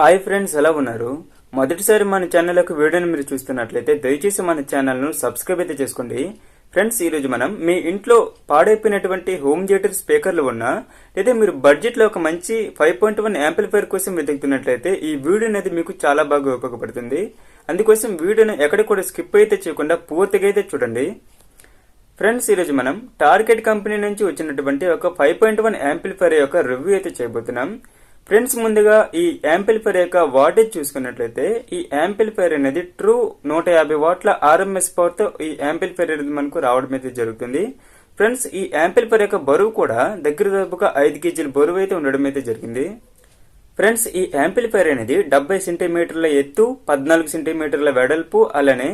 Hi friends ఎలా ఉన్నారు? మొదటిసారి మన ఛానల్కు వీడియోని మీరు చూస్తున్నట్లయితే దయచేసి మన ఛానల్ను సబ్స్క్రైబ్ అయితే చేసుకోండి. ఫ్రెండ్స్ ఈరోజు మనం మీ ఇంట్లో పాడైపోయినటువంటి హోమ్ థియేటర్ స్పీకర్లు ఉన్నా లేదా మీరు బడ్జెట్లో ఒక మంచి ఫైవ్ పాయింట్ వన్ యాంప్లిఫైర్ కోసం వెతుకుతున్నట్లయితే ఈ వీడియో అనేది మీకు చాలా బాగా ఉపయోగపడుతుంది. అందుకోసం వీడియోను ఎక్కడ కూడా స్కిప్ అయితే చేయకుండా పూర్తిగా అయితే చూడండి. ఫ్రెండ్స్ ఈరోజు మనం టార్గెట్ కంపెనీ నుంచి వచ్చినటువంటి ఒక ఫైవ్ పాయింట్ వన్ యాంప్లిఫైర్ యొక్క రివ్యూ అయితే చేయబోతున్నాం. ఫ్రెండ్స్ ముందుగా ఈ యాంపిల్ఫైర్ యొక్క వాటేజ్ చూసుకున్నట్లయితే ఈ యాంపిల్ఫైర్ అనేది ట్రూ నూట యాభై వాట్ల ఆర్ఎంఎస్ పవర్తో ఈ యాంపిల్ఫైర్ అనేది మనకు రావడం అయితే జరుగుతుంది. ఫ్రెండ్స్ ఈ యాంపిల్ఫైర్ యొక్క బరువు కూడా దగ్గర దాదాపుగా ఐదు కేజీల బరువు అయితే ఉండడం అయితే జరిగింది. ఫ్రెండ్స్ ఈ యాంపిల్ఫైర్ అనేది డెబ్బై సెంటీమీటర్ల ఎత్తు పద్నాలుగు సెంటీమీటర్ల వెడల్పు అలానే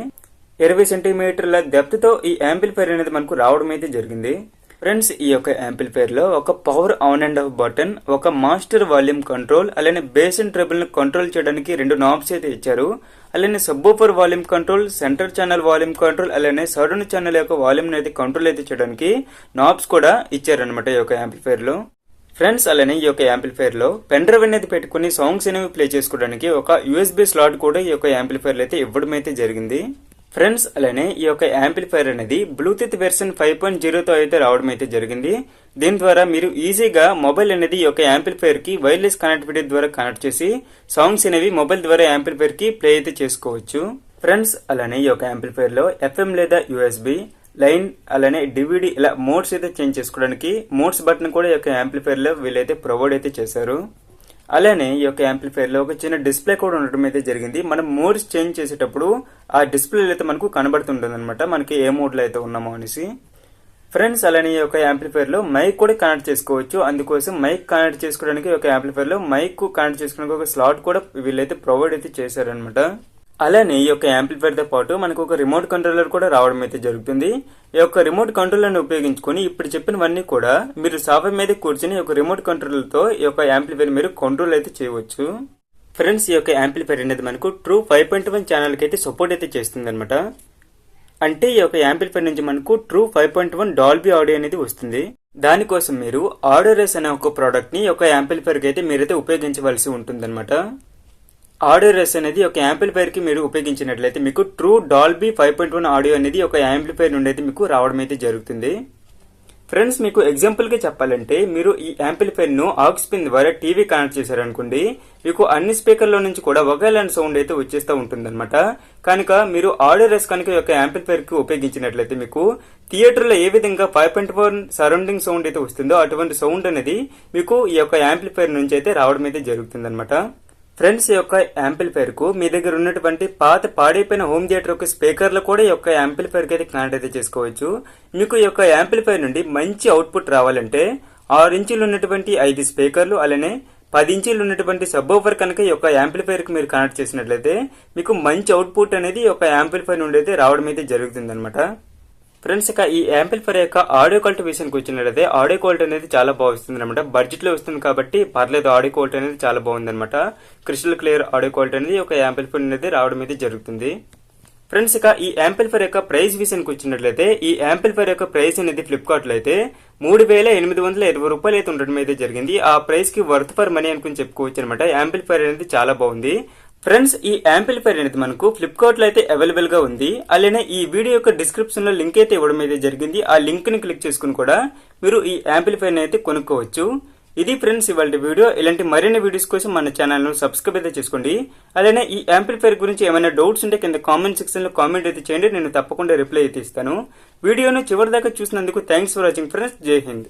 ఇరవై సెంటీమీటర్ల డెప్త్తో ఈ యాంపిల్ఫైర్ అనేది మనకు రావడం అయితే జరిగింది. ఫ్రెండ్స్ ఈ యొక్క యాంప్లిఫైర్లో ఒక power on and off button ఒక మాస్టర్ వాల్యూమ్ కంట్రోల్ అలానే బేస్ అండ్ ట్రబుల్ను కంట్రోల్ చేయడానికి రెండు నాబ్స్ అయితే ఇచ్చారు. అలానే subwoofer volume control centre channel volume control అలానే సడన్ ఛానల్ యొక్క వాల్యూమ్ అయితే కంట్రోల్ అయితే చేయడానికి నాబ్స్ కూడా ఇచ్చారనమాట ఈ యొక్క యాంప్లిఫైర్లో. ఫ్రెండ్స్ అలానే ఈ యొక్క యాంప్లిఫైర్లో పెన్ డ్రైవ్ అనేది పెట్టుకుని సాంగ్స్ అనేవి ప్లే చేసుకోవడానికి ఒక యూఎస్బీ స్లాట్ కూడా ఈ యొక్క యాంప్లిఫైర్ అయితే ఇవ్వడం అయితే జరిగింది. ఫ్రెండ్స్ అలానే ఈ యొక్క యాంప్లిఫైర్ అనేది బ్లూటూత్ వెర్షన్ ఫైవ్ పాయింట్ జీరోతో అయితే రావడం అయితే జరిగింది. దీని ద్వారా మీరు ఈజీగా మొబైల్ అనేది ఈ యొక్క యాంప్లిఫైర్కి వైర్లెస్ కనెక్టివిటీ ద్వారా కనెక్ట్ చేసి సాంగ్స్ అనేవి మొబైల్ ద్వారా యాంప్లిఫైర్కి ప్లే అయితే చేసుకోవచ్చు. ఫ్రెండ్స్ అలానే ఈ యొక్క యాంప్లిఫైర్లో ఎఫ్ఎం లేదా యూఎస్బి లైన్ అలానే డివిడి ఇలా మోడ్స్ అయితే చేంజ్ చేసుకోవడానికి మోడ్స్ బటన్ కూడా ఈ యొక్క యాంప్లిఫైర్లో వీళ్ళైతే ప్రొవైడ్ అయితే చేశారు. అలానే ఈ యొక్క యాంప్లిఫైర్లో ఒక చిన్న డిస్ప్లే కూడా ఉండడం అయితే జరిగింది. మనం మోడ్స్ చేంజ్ చేసేటప్పుడు ఆ డిస్ప్లేలో అయితే మనకు కనబడుతుంటుంది అనమాట మనకి ఏ మోడ్లో అయితే ఉన్నామో అనేసి. ఫ్రెండ్స్ అలానే ఈ యొక్క యాంప్లిఫైర్లో మైక్ కూడా కనెక్ట్ చేసుకోవచ్చు. అందుకోసం మైక్ కనెక్ట్ చేసుకోవడానికి ఒక యాంప్లిఫైర్లో మైక్ కనెక్ట్ చేసుకోవడానికి ఒక స్లాట్ కూడా వీళ్ళైతే ప్రొవైడ్ అయితే చేశారనమాట అలానే ఈ యొక్క యాంప్లిఫైర్తో పాటు మనకు ఒక రిమోట్ కంట్రోలర్ కూడా రావడం అయితే జరుగుతుంది. ఈ యొక్క రిమోట్ కంట్రోలర్ని ఉపయోగించుకొని ఇప్పుడు చెప్పినవన్నీ కూడా మీరు సాఫ్ట్వేర్ మీద కూర్చుని ఒక రిమోట్ కంట్రోలర్తో ఈ యొక్క యాంప్లిఫైర్ మీరు కంట్రోల్ అయితే చేయవచ్చు. ఫ్రెండ్స్ ఈ యొక్క యాంప్లిఫైర్ అనేది మనకు ట్రూ ఫైవ్ పాయింట్ వన్ ఛానల్కి అయితే సపోర్ట్ అయితే చేస్తుంది అనమాట అంటే ఈ యొక్క యాంప్లిఫైర్ నుంచి మనకు true five point one Dolby audio అనేది వస్తుంది. దానికోసం మీరు ఆడోరెస్ అనే ఒక ప్రోడక్ట్ని ఒక యాంప్లిఫైర్కి అయితే మీరైతే ఉపయోగించవలసి ఉంటుందన్నమాట. ఆడియోరెస్ అనేది ఒక యాంప్లిఫైర్కి మీరు ఉపయోగించినట్లయితే మీకు true Dolby five point one audio అనేది ఒక యాంప్లిఫైర్ నుండి అయితే మీకు రావడం అయితే జరుగుతుంది. ఫ్రెండ్స్ మీకు ఎగ్జాంపుల్గా చెప్పాలంటే మీరు ఈ యాంప్లిఫైర్ను ఆక్స్ పిన్ ద్వారా టీవీ కనెక్ట్ చేశారనుకోండి మీకు అన్ని స్పీకర్ల నుంచి కూడా ఒకేలాంటి సౌండ్ అయితే వచ్చేస్తూ ఉంటుందన్నమాట. కనుక మీరు ఆడియోరెస్ కనుక ఒక యొక్క యాంప్లిఫైర్కి ఉపయోగించినట్లయితే మీకు థియేటర్లో ఏ విధంగా five point one surrounding sound అయితే వస్తుందో అటువంటి సౌండ్ అనేది మీకు ఈ యొక్క యాంప్లిఫైర్ నుంచి అయితే రావడం అయితే జరుగుతుంది ఫ్రెండ్స్ ఈ యొక్క యాంప్లిఫైర్కు మీ దగ్గర ఉన్నటువంటి పాత పాడైపోయిన హోమ్ థియేటర్ యొక్క స్పీకర్లు కూడా ఈ యొక్క యాంప్లిఫైర్కి అయితే కనెక్ట్ అయితే చేసుకోవచ్చు. మీకు ఈ యొక్క యాంప్లిఫైర్ నుండి మంచి అవుట్పుట్ రావాలంటే ఆరు ఇంచులు ఉన్నటువంటి ఐదు స్పీకర్లు అలానే పది ఇంచులు ఉన్నటువంటి సబ్ ఓవర్ కనుక ఈ యొక్క యాంప్లిఫైర్కి మీరు కనెక్ట్ చేసినట్లయితే మీకు మంచి అవుట్పుట్ అనేది ఈ యొక్క యాంప్లిఫైర్ నుండి అయితే రావడం అయితే జరుగుతుంది ఫ్రెండ్స్ ఇక ఈ యాంపిల్ఫర్ యొక్క ఆడియో క్వాలిటీ విషయానికి వచ్చినట్లయితే ఆడియో క్వాలిటీ అనేది చాలా బాగుస్తుంది అనమాట బడ్జెట్లో వస్తుంది కాబట్టి పర్లేదు ఆడియో క్వాలిటీ అనేది చాలా బాగుంది అనమాట క్రిస్టల్ క్లియర్ ఆడియో క్వాలిటీ అనేది ఒక యాంపిల్ఫర్ అనేది రావడం అయితే జరుగుతుంది. ఫ్రెండ్స్ ఇక ఈ యాంప్లిఫైర్ యొక్క ప్రైస్ విషయానికి వచ్చినట్లయితే ఈ యాంప్లిఫైర్ యొక్క ప్రైస్ అనేది ఫ్లిప్కార్ట్లో అయితే మూడు వేల ఎనిమిది వందల ఇరవై రూపాయలు అయితే ఉండడం అయితే జరిగింది. ఆ ప్రైస్కి వర్త్ ఫర్ మనీ అనుకుని చెప్పుకోవచ్చు అనమాట యాంప్లిఫైర్ అనేది చాలా బాగుంది. ఫ్రెండ్స్ ఈ యాంప్లిఫైర్ అనేది మనకు ఫ్లిప్కార్ట్లో అయితే అవైలబుల్గా ఉంది. అలానే ఈ వీడియో యొక్క డిస్క్రిప్షన్లో లింక్ అయితే ఇవ్వడం అయితే జరిగింది. ఆ లింక్ని క్లిక్ చేసుకుని కూడా మీరు ఈ యాంప్లిఫైర్ అయితే కొనుక్కోవచ్చు. ఇది ఫ్రెండ్స్ ఇవాళ వీడియో ఇలాంటి మరిన్ని వీడియోస్ కోసం మన ఛానల్ను సబ్స్క్రైబ్ అయితే చేసుకోండి. అలానే ఈ యాంప్లిఫైర్ గురించి ఏమైనా డౌట్స్ ఉంటే కింద కామెంట్ సెక్షన్లో కామెంట్ అయితే చేయండి. నేను తప్పకుండా రిప్లై అయితే ఇస్తాను. వీడియోను చివరి దాకా చూసినందుకు థ్యాంక్స్ ఫర్ వాచింగ్ ఫ్రెండ్స్ జై హింద్.